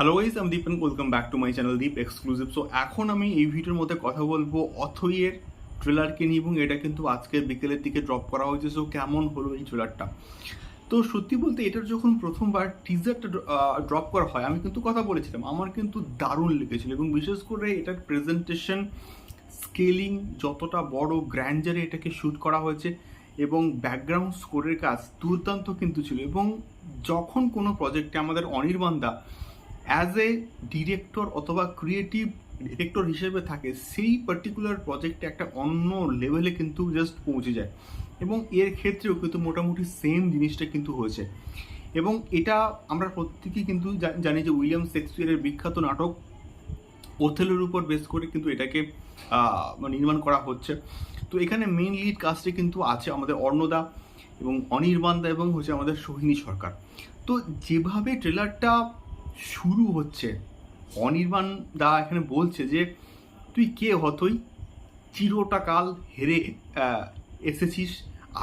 Hello guys আমি Deep welcome back to my channel Deep exclusive so এখন আমি এই ভিডিওর মধ্যে কথা বলব অথইয়ের ট্রেলারকে নিয়ে এবং এটা কিন্তু আজকে বিকেলের দিকে ড্রপ করা হয়েছে। সো কেমন হলো এই ট্রেলারটা তো সত্যি বলতে এটার যখন প্রথমবার টিজারটা ড্রপ করা হয়, আমি কিন্তু কথা বলেছিলাম। আমার কিন্তু দারুণ লেগেছিল এবং বিশেষ করে এটার প্রেজেন্টেশন স্কেলিং যতটা বড় গ্র্যান্ডারে এটাকে শ্যুট করা হয়েছে এবং ব্যাকগ্রাউন্ড স্কোরের কাজ দুর্দান্ত কিন্তু ছিল। এবং যখন কোনো প্রজেক্টে আমাদের অনির্বাণদা অ্যাজ এ ডিরেক্টর অথবা ক্রিয়েটিভ ডিরেক্টর হিসেবে থাকে, সেই পার্টিকুলার প্রজেক্টে একটা অন্য লেভেলে কিন্তু জাস্ট পৌঁছে যায়। এবং এর ক্ষেত্রেও কিন্তু মোটামুটি সেম জিনিসটা কিন্তু হয়েছে। এবং এটা আমরা প্রত্যেকেই কিন্তু জানি যে উইলিয়াম শেক্সপিয়ারের বিখ্যাত নাটক ওথেলোর উপর বেস করে কিন্তু এটাকে নির্মাণ করা হচ্ছে। তো এখানে মেইন লিড কাস্টে কিন্তু আছে আমাদের অর্ণদা এবং অনির্বাণদা এবং হচ্ছে আমাদের সোহিনী সরকার। তো যেভাবে ট্রেলারটা শুরু হচ্ছে। অনির্বাণ দা এখানে বলছে যে, তুই কে হতই? চিরটা কাল হেরে এসেছিস,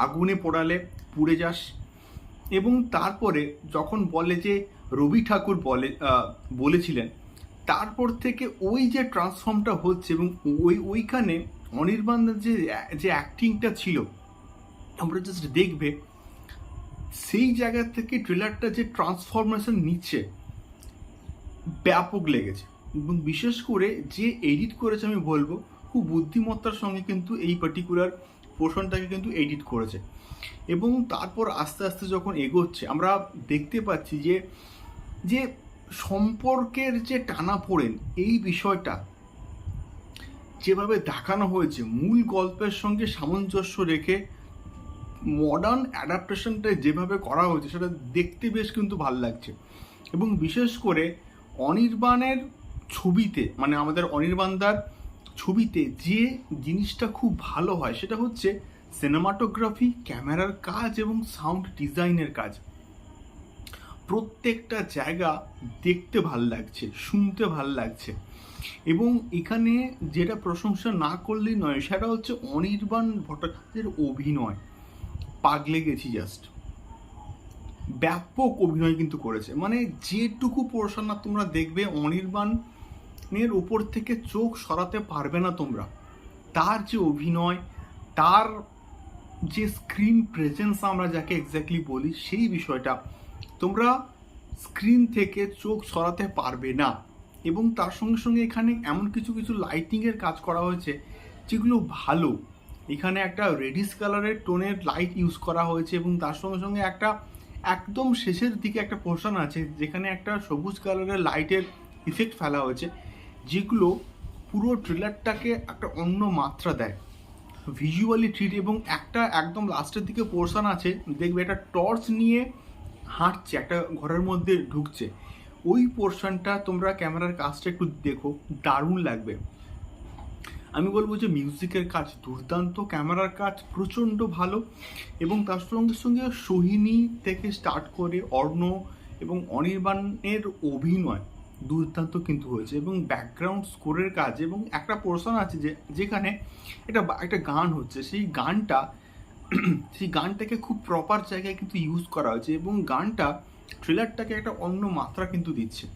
আগুনে পোড়ালে পুড়ে যাস। এবং তারপরে যখন বলে যে, রবি ঠাকুর বলে বলেছিলেন, তারপর থেকে ওই যে ট্রান্সফর্মটা হচ্ছে এবং ওই, ওইখানে অনির্বাণের যে যে অ্যাক্টিংটা ছিল আমরা জাস্ট দেখবে, সেই জায়গা থেকে ট্রেলারটা যে ট্রান্সফরমেশন নিচ্ছে ব্যাপক লেগেছে। এবং বিশেষ করে যে এডিট করেছে আমি বলব, খুব বুদ্ধিমত্তার সঙ্গে কিন্তু এই পার্টিকুলার পোর্শনটাকে কিন্তু এডিট করেছে। এবং তারপর আস্তে আস্তে যখন এগোচ্ছে, আমরা দেখতে পাচ্ছি যে যে সম্পর্কের যে টানা পড়েন, এই বিষয়টা যেভাবে দেখানো হয়েছে, মূল গল্পের সঙ্গে সামঞ্জস্য রেখে মডার্ন অ্যাডাপ্টেশনটা যেভাবে করা হয়েছে, সেটা দেখতে বেশ কিন্তু ভালো লাগছে। এবং বিশেষ করে অনির্বাণের ছবিতে মানে আমাদের অনির্বাণদার ছবিতে যে জিনিসটা খুব ভালো হয়, সেটা হচ্ছে সিনেমাটোগ্রাফি, ক্যামেরার কাজ এবং সাউন্ড ডিজাইনের কাজ। প্রত্যেকটা জায়গা দেখতে ভালো লাগছে, শুনতে ভালো লাগছে। এবং এখানে যেটা প্রশংসা না করলেই নয়, সেটা হচ্ছে অনির্বাণ ভট্টাচার্যের অভিনয়। পাগলে গেছি জাস্ট ব্যাপক অভিনয় কিন্তু করেছে। মানে যেটুকু পোর্শন না তোমরা দেখবে, অনির্বাণের উপর থেকে চোখ সরাতে পারবে না তোমরা। তার যে অভিনয়, তার যে স্ক্রিন প্রেজেন্স আমরা যাকে এক্স্যাক্টলি বলি, সেই বিষয়টা তোমরা স্ক্রিন থেকে চোখ সরাতে পারবে না। এবং তার সঙ্গে সঙ্গে এখানে এমন কিছু কিছু লাইটিংয়ের কাজ করা হয়েছে, যেগুলো ভালো। এখানে একটা রেডিস কালারের টোনের লাইট ইউজ করা হয়েছে এবং তার সঙ্গে সঙ্গে একটা একদম শেষের দিকে একটা পোর্শন আছে যেখানে একটা সবুজ কালারের লাইটের ইফেক্ট ফেলা হয়েছে, যেগুলো পুরো ট্রেলারটাকে একটা অন্য মাত্রা দেয়। ভিজুয়ালি ট্রিট এবং একটা একদম লাস্টের দিকে পোর্শন আছে, দেখবে একটা টর্চ নিয়ে হাঁটছে, একটা ঘরের মধ্যে ঢুকছে। ওই পোর্শনটা তোমরা ক্যামেরার কাজটা একটু দেখো, দারুণ লাগবে। আমি বলব যে মিউজিকের কাজ, দুর্দান্ত ক্যামেরার কাজ, প্রচণ্ড ভালো এবং তার সঙ্গে সঙ্গে সোহিনী থেকে স্টার্ট করে অর্ণ এবং অনির্বাণের অভিনয় দুর্দান্ত কিন্তু হয়েছে এবং ব্যাকগ্রাউন্ড স্কোরের কাজ এবং একটা পোর্শন আছে যে, যেখানে একটা বা- একটা গান হচ্ছে। সেই গানটা, সেই গানটাকে খুব প্রপার জায়গায় কিন্তু ইউজ করা হয়েছে এবং গানটা ট্রেলারটাকে একটা অন্য মাত্রা কিন্তু দিচ্ছে।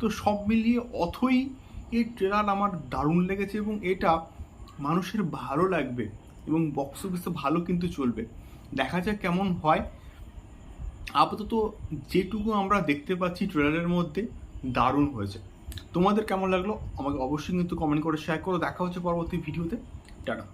তো সব মিলিয়ে অথই এই ট্রেলার আমার দারুণ লেগেছে এবং এটা মানুষের ভালো লাগবে এবং বক্স অফিসে ভালো কিন্তু চলবে। দেখা যাক কেমন হয়। আপাতত যেটুকু আমরা দেখতে পাচ্ছি ট্রেলারের মধ্যে, দারুণ হয়েছে। তোমাদের কেমন লাগল? আমাকে অবশ্যই কিন্তু কমেন্ট করে শেয়ার করো। দেখা হচ্ছে পরবর্তী ভিডিওতে টাটা।